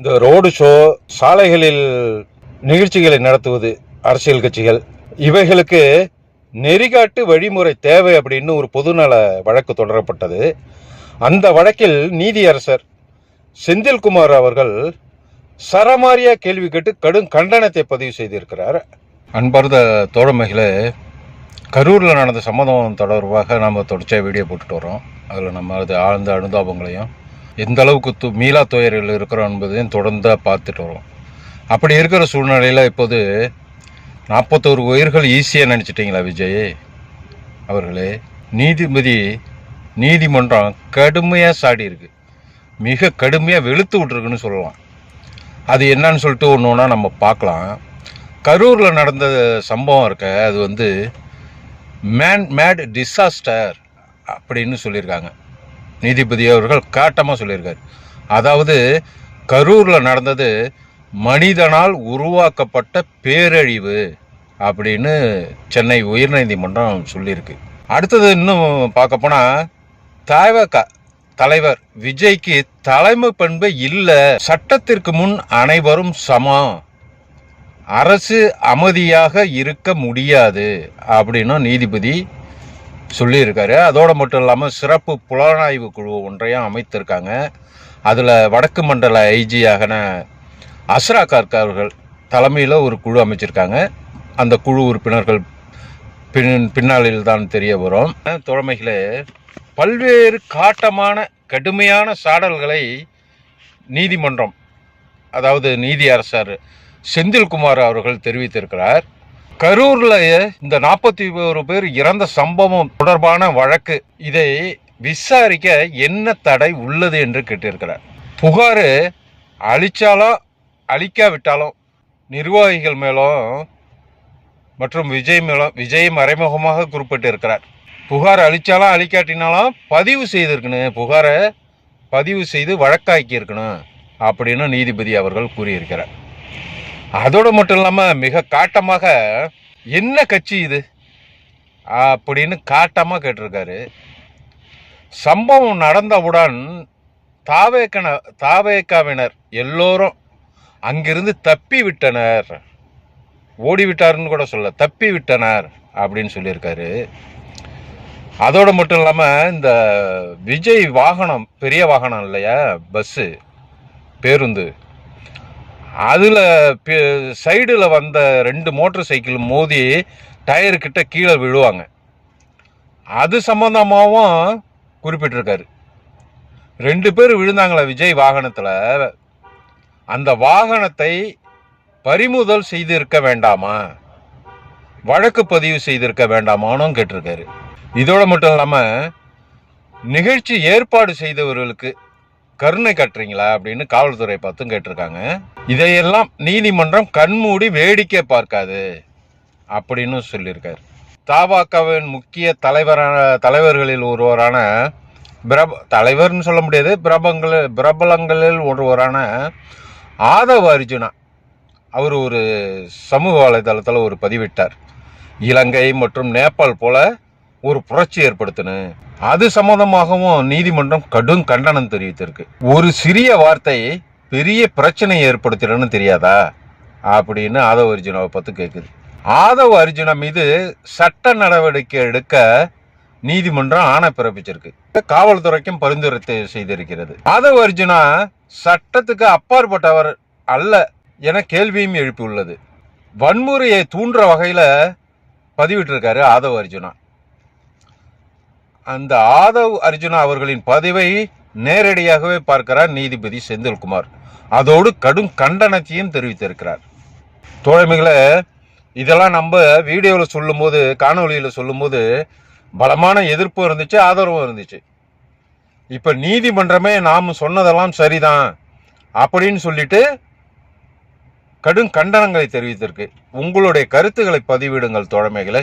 இந்த road show சாலைகளில் நிகழ்ச்சிகளை நடத்துவது அரசியல் கட்சிகள். இவைகளுக்கு நெறிகாட்டு வழிமுறை தேவை அப்படின்னு ஒரு பொதுநல வழக்கு தொடரப்பட்டது. அந்த வழக்கில் நீதியரசர் செந்தில்குமார் அவர்கள் சரமாரியா கேள்வி கேட்டு கடும் கண்டனத்தை பதிவு செய்திருக்கிறார். அன்பார்ந்த தோழமைகளே கரூரில் நடந்த சம்மதம் தொடர்பாக நம்ம தொடர்ச்சியாக வீடியோ போட்டுட்டு வரோம் அதில் நம்ம அது ஆழ்ந்த அனுதாபங்களையும் எந்த அளவுக்கு து மீளா துயரில் இருக்கிறோம் என்பதையும் தொடர்ந்து பார்த்துட்டு வரோம். அப்படி இருக்கிற சூழ்நிலையில் இப்போது நாற்பத்தோரு உயிர்கள் ஈஸியாக நினச்சிட்டிங்களா விஜய்? அவர்களே நீதிபதி நீதிமன்றம் கடுமையாக சாடி இருக்கு. மிக கடுமையாக வெளுத்து விட்ருக்குன்னு சொல்லலாம். அது என்னன்னு சொல்லிட்டு ஒன்று ஒன்றா நம்ம பார்க்கலாம். கரூரில் நடந்த சம்பவம் இருக்க அது வந்து மேன் மேட் டிசாஸ்டர் அப்படின்னு சொல்லியிருக்காங்க. நீதிபதி அவர்கள் காட்டமாக சொல்லியிருக்கார். அதாவது கரூரில் நடந்தது மனிதனால் உருவாக்கப்பட்ட பேரழிவு அப்படின்னு சென்னை உயர்நீதிமன்றம் சொல்லியிருக்கு. அடுத்தது இன்னும் பார்க்க போனால் தாவக தலைவர் விஜய்க்கு தலைமை பண்பு இல்லை சட்டத்திற்கு முன் அனைவரும் சமம். அரசு அமைதியாக இருக்க முடியாது அப்படின்னு நீதிபதி சொல்லியிருக்காரு. அதோடு மட்டும் இல்லாமல் சிறப்பு புலனாய்வு குழு ஒன்றையும் அமைத்திருக்காங்க. அதில் வடக்கு மண்டல ஐஜியாகன அஸ்ரா கார்க் அவர்கள் தலைமையில் ஒரு குழு அமைச்சிருக்காங்க. அந்த குழு உறுப்பினர்கள் பின் பின்னாளில் தான் தெரிய வரும். தோழமைகளே பல்வேறு காட்டமான கடுமையான சாடல்களை நீதிமன்றம் அதாவது நீதி அரசர் செந்தில்குமார் அவர்கள் தெரிவித்திருக்கிறார். கரூர்ல இந்த நாற்பத்தி ஒரு பேர் இறந்த சம்பவம் தொடர்பான வழக்கு. இதை விசாரிக்க என்ன தடை உள்ளது என்று கேட்டிருக்கிறார். புகார் அழிச்சாலும் அழிக்காவிட்டாலும் நிர்வாகிகள் மேலும் மற்றும் விஜய் மேலும் விஜய் மறைமுகமாக குறிப்பிட்டிருக்கிறார். புகார் அழிச்சாலும் அழிக்காட்டினாலும் பதிவு செய்திருக்கணும். புகாரை பதிவு செய்து வழக்காக்கி இருக்கணும் அப்படின்னு நீதிபதி அவர்கள் கூறியிருக்கிறார். அதோடு மட்டும் இல்லாமல் மிக காட்டமாக என்ன கட்சி இது? அப்படின்னு காட்டமாக கேட்டிருக்காரு. சம்பவம் நடந்தவுடன் தாவேக்கன தாவேக்காவினர் எல்லோரும் அங்கிருந்து தப்பி விட்டனர். ஓடிவிட்டார்னு கூட சொல்ல தப்பி விட்டனர் அப்படின்னு சொல்லியிருக்காரு. அதோடு மட்டும் இல்லாமல் இந்த விஜய் வாகனம் பெரிய வாகனம் இல்லையா? பஸ்ஸு பேருந்து. அதில் சைடில் வந்த ரெண்டு மோட்டர் சைக்கிள் மோதி டயரு கீழே விழுவாங்க. அது சம்மந்தமாகவும் குறிப்பிட்டிருக்காரு. ரெண்டு பேர் விழுந்தாங்களே விஜய் வாகனத்தில். அந்த வாகனத்தை பறிமுதல் செய்திருக்க வேண்டாமா? வழக்கு பதிவு செய்திருக்க வேண்டாமான்னு கேட்டிருக்காரு. இதோடு மட்டும் இல்லாமல் நிகழ்ச்சி ஏற்பாடு செய்தவர்களுக்கு கருணை கட்டுறீங்களா அப்படின்னு காவல்துறை பார்த்தும் கேட்டிருக்காங்க. இதையெல்லாம் நீதிமன்றம் கண்மூடி வேடிக்கை பார்க்காது அப்படின்னு சொல்லியிருக்கார். தாபாக்காவின் முக்கிய தலைவரான தலைவர்களில் ஒருவரான பிரப தலைவர்னு சொல்ல முடியாது பிரபங்கள் பிரபலங்களில் ஒருவரான ஆதவ அர்ஜுனா. அவர் ஒரு சமூக வலைதளத்தில் ஒரு பதிவிட்டார். இலங்கை மற்றும் நேபாள் போல ஒரு புரட்சி ஏற்படுத்தின. அது சம்பந்தமாகவும் நீதிமன்றம் கடும் கண்டனம் தெரிவித்திருக்கு. ஒரு சிறிய வார்த்தை பெரிய பிரச்சனை ஏற்படுத்திடன்னு தெரியாதா? அப்படின்னு ஆதவ அர்ஜுனாவை பார்த்து கேட்குது ஆதவ அர்ஜுனா மீது சட்ட நடவடிக்கை எடுக்க நீதிமன்றம் ஆணை பிறப்பிச்சிருக்கு. காவல்துறைக்கும் பரிந்துரை செய்திருக்கிறது. ஆதவ அர்ஜுனா சட்டத்துக்கு அப்பாற்பட்டவர் அல்ல என கேள்வியும் எழுப்பியுள்ளது. வன்முறையை தூண்டுற வகையில் பதிவிட்டிருக்காரு ஆதவ அர்ஜுனா. அந்த ஆதவ் அர்ஜுனா அவர்களின் பதிவை நேரடியாகவே பார்க்கிறார் நீதிபதி செந்தில்குமார். அதோடு கடும் கண்டனத்தையும் தெரிவித்திருக்கிறார். தோழமைகளை இதெல்லாம் நம்ம வீடியோவில் சொல்லும்போது காணொலியில் சொல்லும்போது பலமான எதிர்ப்பு இருந்துச்சு ஆதரவும் இருந்துச்சு. இப்போ நீதிமன்றமே நாம் சொன்னதெல்லாம் சரிதான் அப்படின்னு சொல்லிட்டு கடும் கண்டனங்களை தெரிவித்திருக்கு. உங்களுடைய கருத்துக்களை பதிவிடுங்கள் தோழமைகளை.